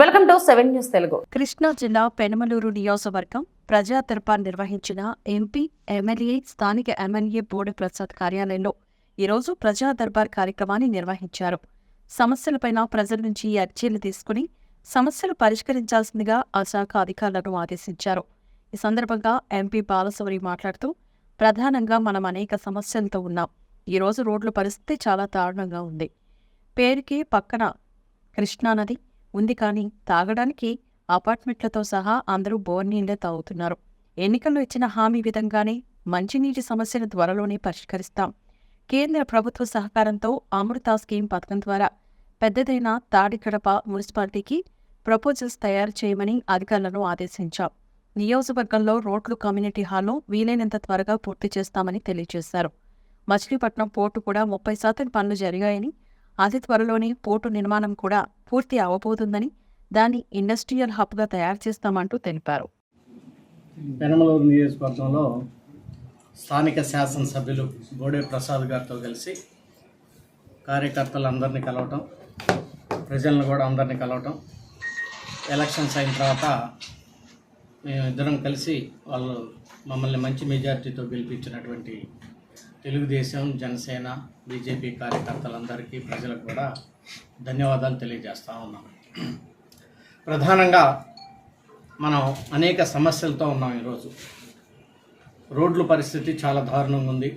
Welcome to seven news Telugu. Krishna జిల్లా పెనమలూరు నియోజకవర్గం ప్రజా దర్బార్ నిర్వహించిన ఎంపీ ఎమ్మెల్యే స్థానిక ఎమ్మెల్యే బోర్డు ప్రసాద్ కార్యాలయంలో ఈరోజు ప్రజా దర్బార్ కార్యక్రమాన్ని నిర్వహించారు. సమస్యలపైన ప్రజల నుంచి అర్జీలు తీసుకుని సమస్యలు పరిష్కరించాల్సిందిగా ఆ శాఖ అధికారులను ఆదేశించారు. ఈ సందర్భంగా ఎంపీ బాలశౌరి మాట్లాడుతూ ప్రధానంగా మనం అనేక సమస్యలతో ఉన్నాం. ఈరోజు రోడ్ల పరిస్థితి చాలా దారుణంగా ఉంది. పేరుకి పక్కన కృష్ణానది ఉంది కానీ తాగడానికి అపార్ట్మెంట్లతో సహా అందరూ బోర్ నీళ్ళే తాగుతున్నారు. ఎన్నికల్లో ఇచ్చిన హామీ విధంగానే మంచినీటి సమస్యను త్వరలోనే పరిష్కరిస్తాం. కేంద్ర ప్రభుత్వ సహకారంతో అమృత స్కీమ్ పథకం ద్వారా పెద్దదైన తాడికడప మున్సిపాలిటీకి ప్రపోజల్స్ తయారు చేయమని అధికారులను ఆదేశించాం. నియోజకవర్గంలో రోడ్లు కమ్యూనిటీ హాల్ను వీలైనంత త్వరగా పూర్తి చేస్తామని తెలియజేశారు. మచిలీపట్నం పోర్టు కూడా ముప్పై శాతం పనులు జరిగాయని అతి త్వరలోనే పోర్టు నిర్మాణం కూడా పూర్తి అవబోతుందని దాన్ని ఇండస్ట్రియల్ హబ్గా తయారు చేస్తామంటూ తెలిపారు. పెనమలూరు నియోజకవర్గంలో స్థానిక శాసనసభ్యులు బోడే ప్రసాద్ గారితో కలిసి కార్యకర్తలందరినీ కలవటం ప్రజలను కూడా అందరినీ కలవటం ఎలక్షన్స్ అయిన తర్వాత మేము ఇద్దరం కలిసి వాళ్ళు మమ్మల్ని మంచి మెజార్టీతో గెలిపించినటువంటి తెలుగుదేశం జనసేన బీజేపీ కార్యకర్తలందరికీ ప్రజలకు కూడా ధన్యవాదాలు తెలియజేస్తూ ఉన్నాం. ప్రధానంగా మనం అనేక సమస్యలతో ఉన్నాం ఈరోజు. రోడ్ల పరిస్థితి చాలా దారుణంగా ఉంది.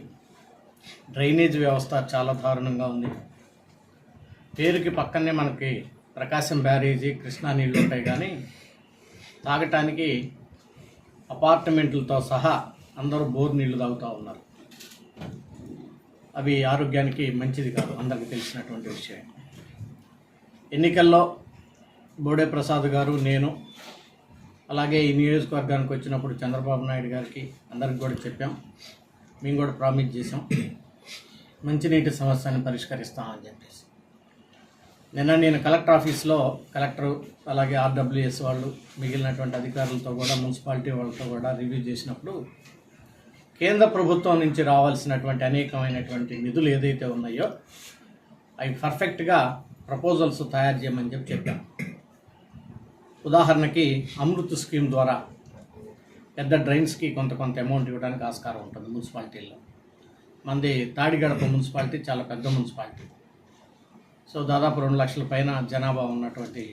డ్రైనేజ్ వ్యవస్థ చాలా దారుణంగా ఉంది. పేరుకి పక్కనే మనకి ప్రకాశం బ్యారేజీ కృష్ణా నీళ్ళు ఉంటాయి కానీ తాగటానికి అపార్ట్మెంట్లతో సహా అందరూ బోర్ నీళ్ళు తాగుతూ ఉన్నారు. అవి ఆరోగ్యానికి మంచిది కాదు అందరికీ తెలిసినటువంటి విషయం. ఎన్నికల్లో బోడే ప్రసాద్ గారు నేను అలాగే ఈ నియోజకవర్గానికి వచ్చినప్పుడు చంద్రబాబు నాయుడు గారికి అందరికి కూడా చెప్పాం. మేము కూడా ప్రామిస్ చేసాం మంచినీటి సమస్యను పరిష్కరిస్తామని చెప్పేసి. నిన్న నేను కలెక్టర్ ఆఫీస్లో కలెక్టర్ అలాగే ఆర్డబ్ల్యూఎస్ వాళ్ళు మిగిలినటువంటి అధికారులతో కూడా మున్సిపాలిటీ వాళ్ళతో కూడా రివ్యూ చేసినప్పుడు కేంద్ర ప్రభుత్వం నుంచి రావాల్సినటువంటి అనేకమైనటువంటి నిధులు ఏదైతే ఉన్నాయో అవి పర్ఫెక్ట్గా ప్రపోజల్స్ తయారు చేయమని చెప్పి చెప్పాం. ఉదాహరణకి అమృత్ స్కీమ్ ద్వారా పెద్ద డ్రైన్స్కి కొంత కొంత అమౌంట్ ఇవ్వడానికి ఆస్కారం ఉంటుంది మున్సిపాలిటీల్లో. మంది తాడిగడప మున్సిపాలిటీ చాలా పెద్ద మున్సిపాలిటీ. సో దాదాపు రెండు లక్షల పైన జనాభా ఉన్నటువంటి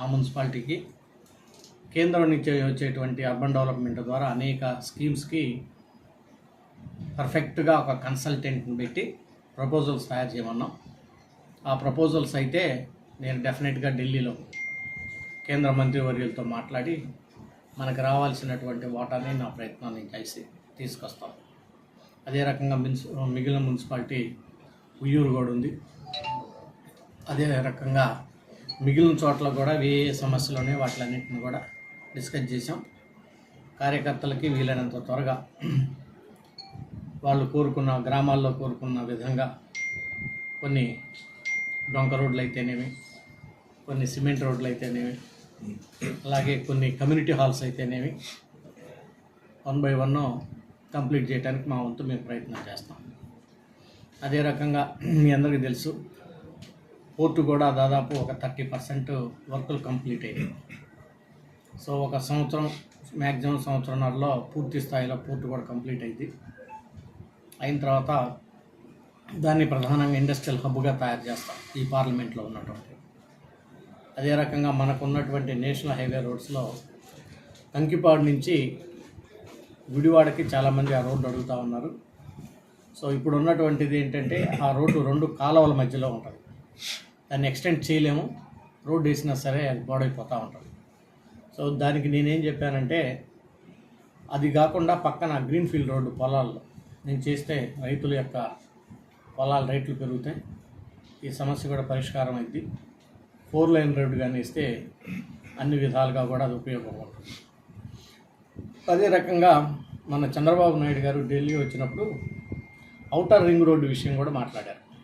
ఆ మున్సిపాలిటీకి కేంద్రం నుంచి వచ్చేటువంటి అర్బన్ డెవలప్మెంట్ ద్వారా అనేక స్కీమ్స్కి పర్ఫెక్ట్గా ఒక కన్సల్టెంట్ని పెట్టి ప్రపోజల్స్ తయారు చేయమన్నాం. ఆ ప్రపోజల్స్ అయితే నేను డెఫినెట్గా ఢిల్లీలో కేంద్ర మంత్రివర్యులతో మాట్లాడి మనకు రావాల్సినటువంటి వాటాని నా ప్రయత్నం కలిసి తీసుకొస్తాం. అదే రకంగా మున్సి మిగిలిన మున్సిపాలిటీ ఉయ్యూరు కూడా ఉంది. అదే రకంగా మిగిలిన చోట్ల కూడా ఏ ఏ సమస్యలు ఉన్నాయో వాటిలన్నింటిని కూడా డిస్కస్ చేసాం కార్యకర్తలకి వీలైనంత త్వరగా వాళ్ళు కోరుకున్న గ్రామాల్లో కోరుకున్న విధంగా కొన్ని డొంక రోడ్లు అయితేనేమి కొన్ని సిమెంట్ రోడ్లు అయితేనేమి అలాగే కొన్ని కమ్యూనిటీ హాల్స్ అయితేనేమి వన్ బై వన్ కంప్లీట్ చేయడానికి మా వంతు మేము ప్రయత్నం చేస్తాం. అదే రకంగా మీ అందరికీ తెలుసు పోర్టు కూడా దాదాపు ఒక థర్టీ పర్సెంట్ వర్కులు కంప్లీట్ అయ్యాయి. సో ఒక సంవత్సరం మ్యాక్సిమం సంవత్సరంలో పూర్తి స్థాయిలో పోర్టు కూడా కంప్లీట్ అయింది అయిన తర్వాత దాన్ని ప్రధానంగా ఇండస్ట్రియల్ హబ్గా తయారు చేస్తాం ఈ పార్లమెంట్లో ఉన్నటువంటి. అదే రకంగా మనకు ఉన్నటువంటి నేషనల్ హైవే రోడ్స్లో కంకిపాడు నుంచి గుడివాడకి చాలామంది ఆ రోడ్డు అడుగుతూ ఉన్నారు. సో ఇప్పుడు ఉన్నటువంటిది ఏంటంటే ఆ రోడ్డు రెండు కాలువల మధ్యలో ఉంటుంది. దాన్ని ఎక్స్టెండ్ చేయలేము. రోడ్డు వేసినా సరే అది పాడైపోతూ ఉంటుంది. సో దానికి నేనేం చెప్పానంటే అది కాకుండా పక్కన గ్రీన్ఫీల్డ్ రోడ్డు పొలాల్లో నేను చేస్తే రైతుల యొక్క పొలాల రేట్లు పెరుగుతాయి. ఈ సమస్య కూడా పరిష్కారం అయింది ఫోర్ లైన్ రోడ్డు కానీ ఇస్తే అన్ని విధాలుగా కూడా అది ఉపయోగపడుతుంది. అదే రకంగా మన చంద్రబాబు నాయుడు గారు ఢిల్లీ వచ్చినప్పుడు ఔటర్ రింగ్ రోడ్డు విషయం కూడా మాట్లాడారు.